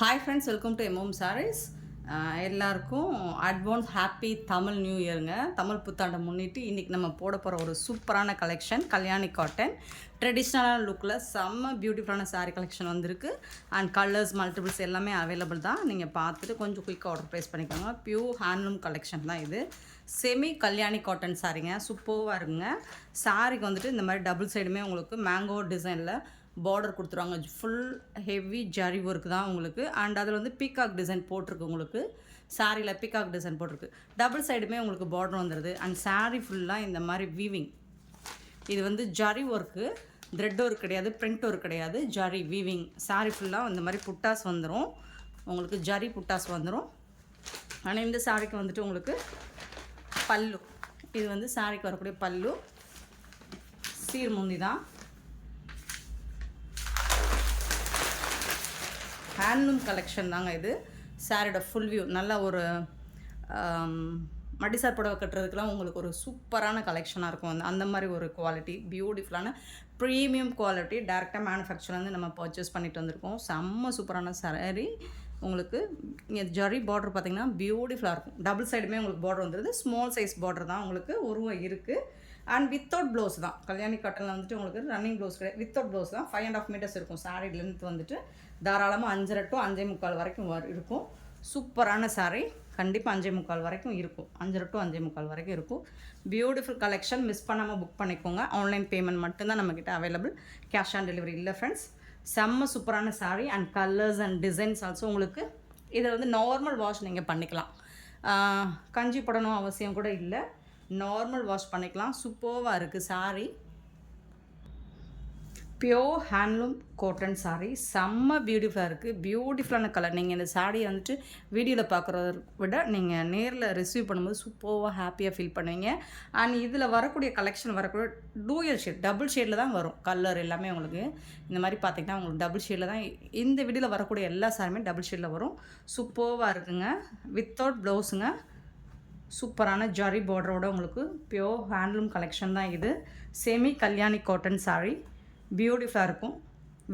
Hi friends welcome to MM sarees எல்லாருக்கும் advance happy Tamil new இயருங்க தமிழ் புத்தாண்டை முன்னிட்டு இன்றைக்கி நம்ம போட போகிற ஒரு சூப்பரான கலெக்ஷன் கல்யாணி காட்டன் ட்ரெடிஷ்னலான லுக்கில் செம்ம பியூட்டிஃபுல்லான சாரீ கலெக்ஷன் வந்திருக்கு. அண்ட் கலர்ஸ் மல்டிபிள்ஸ் எல்லாமே அவைலபிள் தான். நீங்கள் பார்த்துட்டு கொஞ்சம் குயிக்காக ஆர்டர் ப்ளேஸ் பண்ணிக்கோங்க. பியூர் ஹேண்ட்லூம் கலெக்ஷன் தான் இது. செமி கல்யாணி காட்டன் சாரீங்க சூப்பராக இருக்குங்க. சாரிக்கு வந்துட்டு இந்த மாதிரி டபுள் சைடுமே உங்களுக்கு மேங்கோ டிசைனில் பார்டர் கொடுத்துருவாங்க. ஃபுல் ஹெவி ஜரி ஒர்க் தான் உங்களுக்கு. அண்ட் அதில் வந்து பீகாக் டிசைன் போட்டிருக்கு உங்களுக்கு. சாரியில் பீகாக் டிசைன் போட்டிருக்கு. டபுள் சைடுமே உங்களுக்கு பார்டர் வந்துடுது அண்ட் சாரீ ஃபுல்லாக இந்த மாதிரி வீவிங் இது வந்து ஜரி ஒர்க்கு த்ரெட் ஒர்க் கிடையாது பிரிண்ட் ஒர்க் கிடையாது. ஜரி வீவிங் சாரி ஃபுல்லாக இந்த மாதிரி புட்டாஸ் வந்துடும் உங்களுக்கு ஜரி புட்டாஸ் வந்துடும் ஆனால் இந்த சாரிக்கு வந்துட்டு உங்களுக்கு பல்லு. இது வந்து சாரிக்கு வரக்கூடிய பல்லு. சீர்முந்தி தான் ஹேண்ட்லூம் கலெக்ஷன் தாங்க இது. சாரியோட ஃபுல் வியூ நல்ல ஒரு மடிசார் புடவை கட்டுறதுக்குலாம் உங்களுக்கு ஒரு சூப்பரான கலெக்ஷனாக இருக்கும். அந்த அந்த மாதிரி ஒரு குவாலிட்டி பியூட்டிஃபுல்லான ப்ரீமியம் குவாலிட்டி டேரெக்டாக மேனுஃபேக்சர்லேருந்து நம்ம பர்ச்சேஸ் பண்ணிட்டு வந்திருக்கோம். செம்ம சூப்பரான saree. உங்களுக்கு இங்கே ஜரி பார்டர் பார்த்தீங்கன்னா பியூட்டிஃபுல்லாக இருக்கும். டபுள் சைடுமே உங்களுக்கு பார்டர் வந்துடுது ஸ்மால் சைஸ் பார்டர் தான் உங்களுக்கு உருவம் இருக்குது அண்ட் வித்தவுட் ப்ளவுஸ் தான். கல்யாணி காட்டனில் வந்துட்டு உங்களுக்கு ரன்னிங் ப்ளவுஸ் கிடையாது. வித்தவுட் ப்ளவுஸ் தான். ஃபைவ் அண்ட் ஆஃப் மீட்டர்ஸ் இருக்கும். saree லென்த் வந்துட்டு தாராளமாக அஞ்சரை டு அஞ்சே முக்கால் வரைக்கும் இருக்கும். சூப்பரான சாரீ கண்டிப்பாக அஞ்சே முக்கால் வரைக்கும் இருக்கும். அஞ்சரை டு அஞ்சே முக்கால் வரைக்கும் இருக்கும். பியூட்டிஃபுல் கலெக்ஷன் மிஸ் பண்ணாமல் புக் பண்ணிக்கோங்க. ஆன்லைன் பேமெண்ட் மட்டும்தான் நம்மக்கிட்ட அவைலபிள் கேஷ் ஆன் டெலிவரி இல்லை ஃப்ரெண்ட்ஸ் செம்ம சூப்பரான saree and colours and designs also உங்களுக்கு இதை வந்து நார்மல் வாஷ் நீங்கள் பண்ணிக்கலாம். கஞ்சி போடணும் அவசியம் கூட இல்லை. நார்மல் வாஷ் பண்ணிக்கலாம். சூப்பர்வாக இருக்குது saree. Pure handloom cotton saree. செம்ம பியூட்டிஃபுல்லாக இருக்குது பியூட்டிஃபுல்லான கலர் நீங்கள் இந்த சாரியை வந்துட்டு வீடியோவில் பார்க்குறத விட நீங்கள் நேரில் ரிசீவ் பண்ணும்போது சூப்பராக ஹாப்பியாக ஃபீல் பண்ணுவீங்க. அண்ட் இதில் வரக்கூடிய கலெக்ஷன் வரக்கூடிய டூயல் ஷேட் டபுள் ஷேடில் தான் வரும். கலர் எல்லாமே உங்களுக்கு. இந்த மாதிரி பார்த்தீங்கன்னா உங்களுக்கு டபுள் ஷேடில் தான் இந்த வீடியோவில் வரக்கூடிய எல்லா சாரியுமே டபுள் ஷேடில் வரும். சூப்பராக இருக்குங்க. வித்தவுட் ப்ளவுஸுங்க சூப்பரான ஜரி பார்டரோட உங்களுக்கு பியோர் ஹேண்ட்லூம் கலெக்ஷன் தான் இது. செமி கல்யாணி காட்டன் சாரீ பியூட்டிஃபுல்லாக இருக்கும்.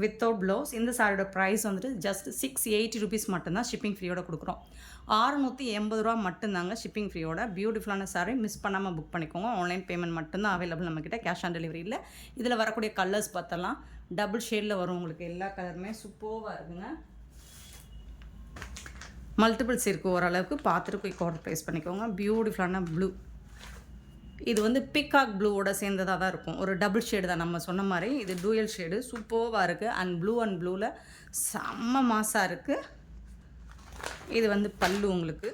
வித்தவுட் ப்ளவுஸ் இந்த சாரியோட ப்ரைஸ் வந்துட்டு ஜஸ்ட் சிக்ஸ் எயிட்டி ருபீஸ் மட்டும்தான் ஷிப்பிங் ஃப்ரீயோட கொடுக்குறோம். ஆறுநூற்றி எண்பது ரூபா மட்டும்தாங்க ஷிப்பிங் ஃப்ரீயோட பியூட்டிஃபுல்லான சாரி மிஸ் பண்ணாமல் புக் பண்ணிக்கோங்க. ஆன்லைன் பேமெண்ட் மட்டும்தான் அவைலபிள் நம்மக்கிட்ட கேஷ் ஆன் டெலிவரி இல்லை. இதில் வரக்கூடிய கலர்ஸ் பார்த்தலாம் டபுள் ஷேடில் வரும் உங்களுக்கு எல்லா கலருமே சூப்பராக இருக்குங்க. மல்டிபிள்ஸ் இருக்குது ஓரளவுக்கு பார்த்துட்டு போய் ஆர்டர் ப்ளேஸ் பண்ணிக்கோங்க. பியூட்டிஃபுல்லான ப்ளூ இது வந்து பிக்காக் ப்ளூவோட சேர்ந்ததாக தான் இருக்கும். ஒரு டபுள் ஷேடு தான். நம்ம சொன்ன மாதிரி இது டூயல் ஷேடு சூப்பராக இருக்குது அண்ட் ப்ளூ அண்ட் ப்ளூவில் செம்ம மாசாக இருக்குது இது வந்து பல்லு உங்களுக்கு.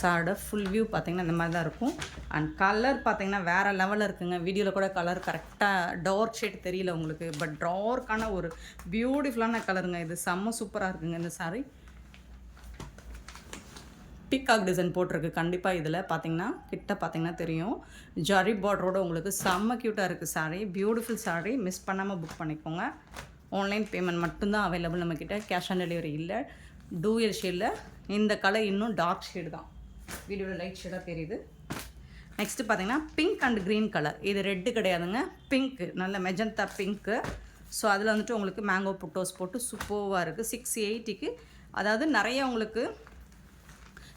சாரோட ஃபுல் வியூ பார்த்தீங்கன்னா இந்த மாதிரி தான் இருக்கும். அண்ட் கலர் பார்த்தீங்கன்னா வேறு லெவலில் இருக்குங்க. வீடியோவில் கூட கலர் கரெக்டாக டார்க் ஷேட் தெரியல உங்களுக்கு. பட் டார்க்கான ஒரு பியூட்டிஃபுல்லான கலருங்க இது. செம்ம சூப்பராக இருக்குங்க இந்த saree. பிக்காக் டிசைன் போட்டிருக்கு கண்டிப்பாக இதில். பார்த்தீங்கன்னா கிட்ட பார்த்தீங்கன்னா தெரியும். ஜரி பார்டரோட உங்களுக்கு செம்ம க்யூட்டாக இருக்குது saree. Beautiful saree. மிஸ் பண்ணாமல் புக் பண்ணிக்கோங்க. ஆன்லைன் பேமெண்ட் மட்டும்தான் அவைலபிள் நம்மக்கிட்ட கேஷ் ஆன் டெலிவரி இல்லை. டூயல் ஷேடில் இந்த கலர் இன்னும் டார்க் ஷேடு தான். வீடியோவில் லைட் ஷேடாக தெரியுது. நெக்ஸ்ட்டு பார்த்தீங்கன்னா பிங்க் அண்ட் க்ரீன் கலர் இது ரெட்டு கிடையாதுங்க. பிங்க்கு நல்ல மெஜந்தா பிங்க்கு ஸோ அதில் வந்துட்டு உங்களுக்கு மேங்கோ புட்டோஸ் போட்டு சூப்பர்வாக இருக்குது சிக்ஸ் எயிட்டிக்கு அதாவது நிறைய உங்களுக்கு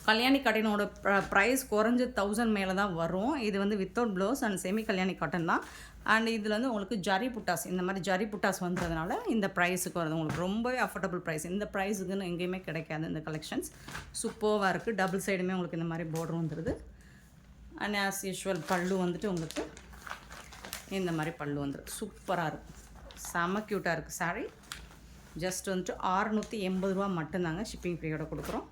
கல்யாணி காட்டினோட ப்ரைஸ் குறைஞ்ச தௌசண்ட் மேலே தான் வரும். இது வந்து without blouse and semi Kalyani cotton தான். அண்ட் இதில் வந்து உங்களுக்கு ஜரி புட்டாஸ் இந்த மாதிரி ஜரி புட்டாஸ் வந்ததுனால இந்த ப்ரைஸுக்கு வருது. உங்களுக்கு ரொம்பவே அஃபோர்டபுள் ப்ரைஸ் இந்த ப்ரைஸுக்குன்னு எங்கேயுமே கிடைக்காது இந்த கலெக்ஷன்ஸ் சூப்பர்வாக இருக்குது டபுள் சைடுமே உங்களுக்கு இந்த மாதிரி border வந்துடுது அண்ட் ஆஸ் யூஷுவல் பல்லு வந்துட்டு உங்களுக்கு இந்த மாதிரி பல்லு வந்துடும் சூப்பராக இருக்கும் செம க்யூட்டாக இருக்குது saree. ஜஸ்ட் வந்துட்டு ஆறுநூற்றி எண்பது ரூபா மட்டும்தாங்க ஷிப்பிங் ஃப்ரீயோட கொடுக்குறோம்.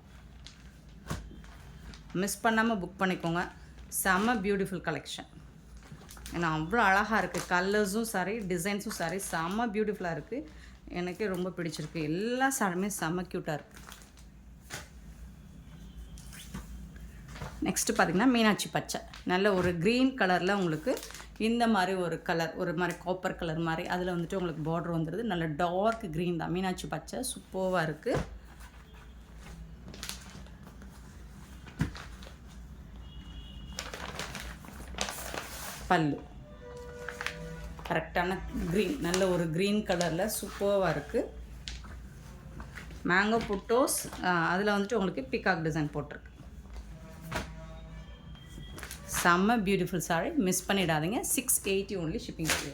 மிஸ் பண்ணாமல் புக் பண்ணிக்கோங்க. செம்ம பியூட்டிஃபுல் கலெக்ஷன் ஏன்னா அவ்வளோ அழகாக இருக்குது கலர்ஸும் சரி டிசைன்ஸும் சரி செம்ம பியூட்டிஃபுல்லாக இருக்குது எனக்கே ரொம்ப பிடிச்சிருக்கு. எல்லா சாரியுமே செம்ம க்யூட்டாக இருக்குது நெக்ஸ்ட்டு பார்த்தீங்கன்னா மீனாட்சி பச்சை. நல்ல ஒரு க்ரீன் கலரில் உங்களுக்கு இந்த மாதிரி ஒரு கலர் ஒரு மாதிரி காப்பர் கலர் மாதிரி அதில் வந்துட்டு உங்களுக்கு பார்டர் வந்துடுது நல்ல டார்க் க்ரீன் தான். மீனாட்சி பச்சை சூப்பராக இருக்குது பல்லு கரெக்டான க்ரீன் நல்ல ஒரு க்ரீன் கலரில் சூப்பராக இருக்குது மேங்கோ புட்டோஸ் அதில் வந்துட்டு உங்களுக்கு பிகாக் டிசைன் போட்டிருக்கு. செம்ம பியூட்டிஃபுல் சாரி மிஸ் பண்ணிடாதீங்க. Six eighty only shipping free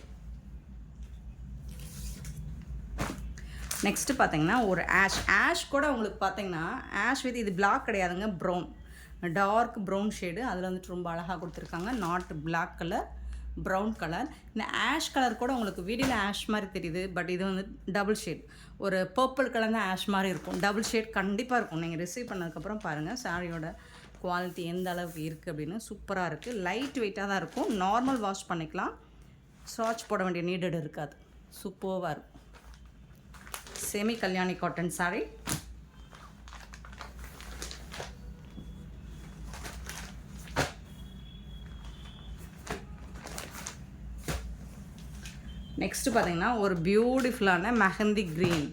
next பார்த்தீங்கன்னா ஒரு ஆஷ் ஆஷ் கூட உங்களுக்கு பார்த்தீங்கன்னா ஆஷ் வித் இது பிளாக் கிடையாதுங்க ப்ரௌன் டார்க் ப்ரௌன் ஷேடு. அதில் வந்துட்டு ரொம்ப அழகாக கொடுத்துருக்காங்க. Not black colour brown colour இந்த ஆஷ் கலர் கூட உங்களுக்கு வீடியோவில் ஆஷ் மாதிரி தெரியுது பட் இது வந்து டபுள் ஷேட் ஒரு பர்பிள் கலர் தான் ஆஷ் மாதிரி இருக்கும். டபுள் ஷேட் கண்டிப்பாக இருக்கும். நீங்கள் ரிசீவ் பண்ணதுக்கப்புறம் பாருங்கள் சாரியோட குவாலிட்டி எந்த அளவுக்கு இருக்குது அப்படின்னு. சூப்பராக இருக்குது லைட் வெயிட்டாக தான் இருக்கும். நார்மல் வாஷ் பண்ணிக்கலாம். ஸ்வாட்ச் போட வேண்டிய நீடட் இருக்காது. சூப்பர்வாக இருக்கும். Semi Kalyani cotton saree next பார்த்தீங்கன்னா ஒரு பியூட்டிஃபுல்லான மெஹந்தி க்ரீன்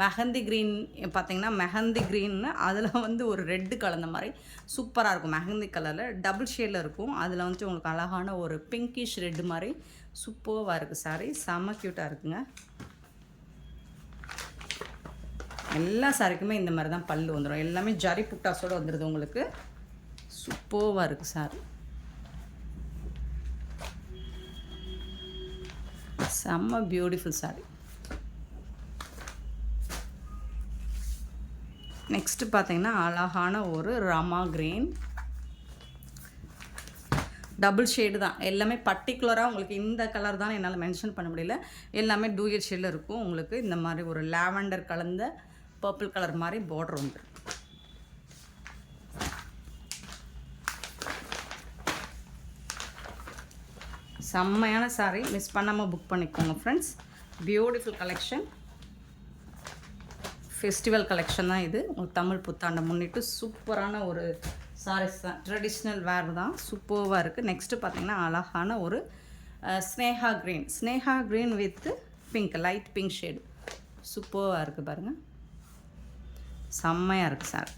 மெஹந்தி க்ரீன் பார்த்தீங்கன்னா மெஹந்தி க்ரீன்னு அதில் வந்து ஒரு ரெட்டு கலந்த மாதிரி சூப்பராக இருக்கும். மெஹந்தி கலரில் டபுள் ஷேடில் இருக்கும். அதில் வந்துட்டு உங்களுக்கு அழகான ஒரு பிங்கிஷ் ரெட்டு மாதிரி சூப்பராக இருக்குது சாரி செம்ம க்யூட்டாக இருக்குங்க. எல்லா சாரிக்குமே இந்த மாதிரி தான் பல்லு வந்துடும் எல்லாமே ஜரி புட்டாஸோடு வந்துடுது உங்களுக்கு. சூப்பராக இருக்குது சாரி செம்ம பியூட்டிஃபுல் சாரி நெக்ஸ்ட்டு பார்த்தீங்கன்னா அழகான ஒரு ரமா கிரீன் டபுள் ஷேடு தான். எல்லாமே பர்டிகுலராக உங்களுக்கு இந்த கலர் தான் என்னால் மென்ஷன் பண்ண முடியல. எல்லாமே டூயர் ஷேடில் இருக்கும். உங்களுக்கு இந்த மாதிரி ஒரு லாவெண்டர் கலந்த பர்பிள் கலர் மாதிரி பார்டர் உண்டு. செம்மையான சாரீ மிஸ் பண்ணாமல் புக் பண்ணிக்கோங்க friends beautiful collection festival collection தான் இது. உங்களுக்கு தமிழ் புத்தாண்டை முன்னிட்டு சூப்பரான ஒரு சாரீஸ் தான். ட்ரெடிஷ்னல் வேர் தான். சூப்பர்வாக இருக்குது நெக்ஸ்ட்டு பார்த்தீங்கன்னா அழகான ஒரு Sneha green Sneha green with pink light pink shade சூப்பராக இருக்குது பாருங்கள் செம்மையாக இருக்குது சார்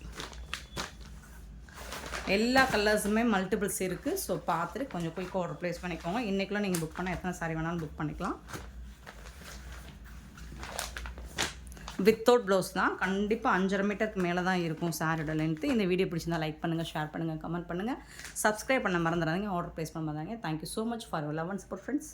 எல்லா கலர்ஸுமே மல்டிபிள்ஸ் இருக்குது ஸோ பார்த்துட்டு கொஞ்சம் குயிக்காக ஆர்டர் ப்ளேஸ் பண்ணிக்கோங்க. இன்றைக்குள்ள நீங்கள் புக் பண்ணால் எத்தனை சாரி வேணாலும் புக் பண்ணிக்கலாம். வித்தவுட் ப்ளவுஸ் தான். கண்டிப்பாக அஞ்சரை மீட்டருக்கு மேலே தான் இருக்கும் சாரியோட லென்த்து இந்த வீடியோ பிடிச்சிருந்தா லைக் பண்ணுங்கள் ஷேர் பண்ணுங்கள் கமெண்ட் பண்ணுங்கள் சப்ஸ்கிரைப் பண்ண மறந்துடாதீங்க. ஆர்டர் ப்ளேஸ் பண்ண மறந்தாங்க thank you so much for your love and support friends